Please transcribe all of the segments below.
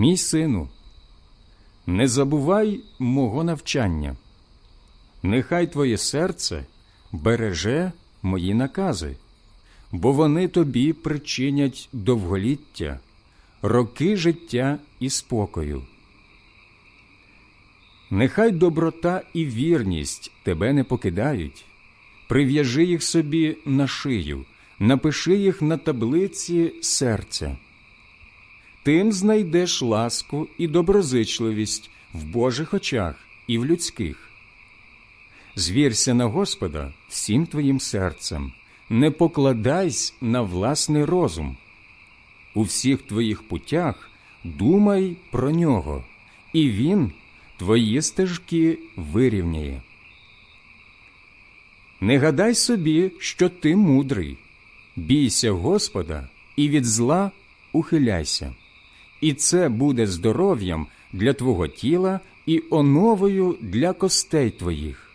Мій сину, не забувай мого навчання, нехай твоє серце береже мої накази, бо вони тобі причинять довголіття, роки життя і спокою. Нехай доброта і вірність тебе не покидають, прив'яжи їх собі на шию, напиши їх на таблиці серця. Тим знайдеш ласку і доброзичливість в Божих очах і в людських. Звірся на Господа всім твоїм серцем, не покладайся на власний розум. У всіх твоїх путях думай про нього, і Він твої стежки вирівняє. Не гадай собі, що ти мудрий, бійся Господа і від зла ухиляйся, і це буде здоров'ям для твого тіла і оновою для костей твоїх.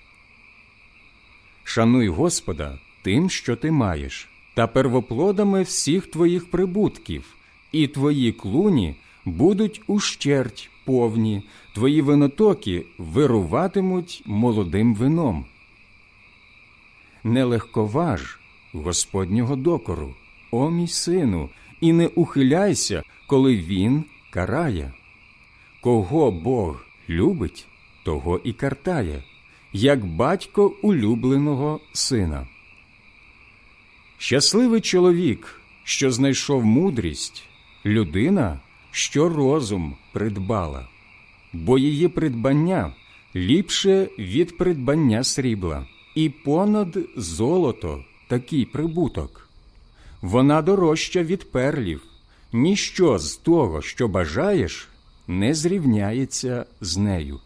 Шануй Господа тим, що ти маєш, та первоплодами всіх твоїх прибутків, і твої клуні будуть ущерть повні, твої винотоки вируватимуть молодим вином. Не легковаж Господнього докору, о мій сину, і не ухиляйся, коли він карає. Кого Бог любить, того і картає, як батько улюбленого сина. Щасливий чоловік, що знайшов мудрість, людина, що розум придбала, бо її придбання ліпше від придбання срібла, і понад золото такий прибуток. Вона дорожча від перлів, ніщо з того, що бажаєш, не зрівняється з нею.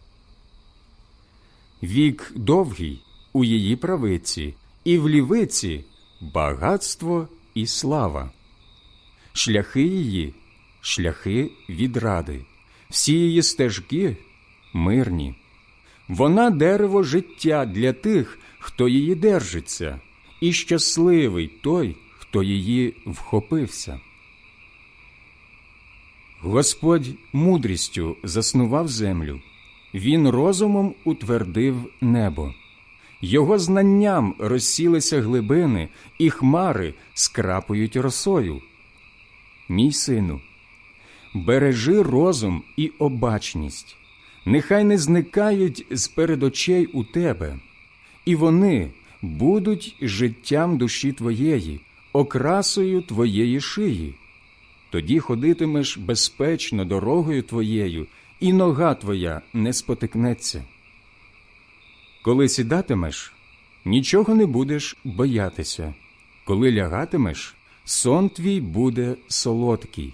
Вік довгий у її правиці, і в лівиці багатство і слава. Шляхи її шляхи відради, всі її стежки мирні. Вона дерево життя для тих, хто її держиться, і щасливий той, хто її вхопився. Господь мудрістю заснував землю, Він розумом утвердив небо. Його знанням розсілися глибини, і хмари скрапують росою. Мій сину, бережи розум і обачність, нехай не зникають з перед очей у тебе, і вони будуть життям душі твоєї, окрасою твоєї шиї. Тоді ходитимеш безпечно дорогою твоєю, і нога твоя не спотикнеться. Коли сідатимеш, нічого не будеш боятися, коли лягатимеш, сон твій буде солодкий.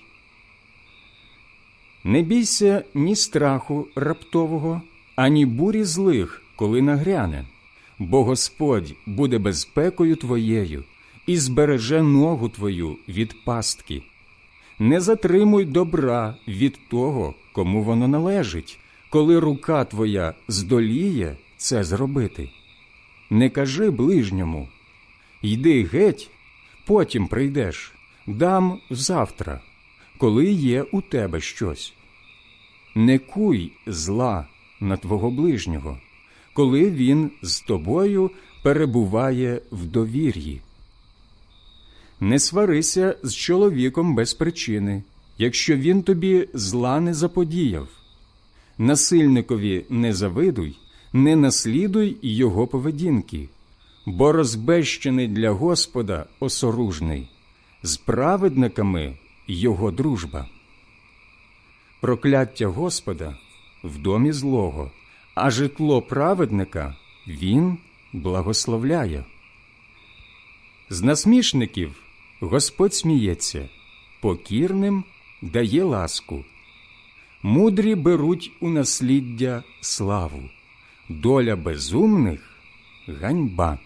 Не бійся ні страху раптового, ані бурі злих, коли нагряне, бо Господь буде безпекою твоєю і збереже ногу твою від пастки. Не затримуй добра від того, кому воно належить, коли рука твоя здоліє це зробити. Не кажи ближньому йди геть, потім прийдеш, дам завтра, коли є у тебе щось. Не куй зла на твого ближнього, коли він з тобою перебуває в довір'ї. Не сварися з чоловіком без причини, якщо він тобі зла не заподіяв. Насильникові не завидуй, не наслідуй його поведінки, бо розбещений для Господа осоружний, з праведниками його дружба. Прокляття Господа в домі злого, а житло праведника він благословляє. З насмішників Господь сміється, покірним дає ласку. Мудрі беруть у насліддя славу, доля безумних ганьба.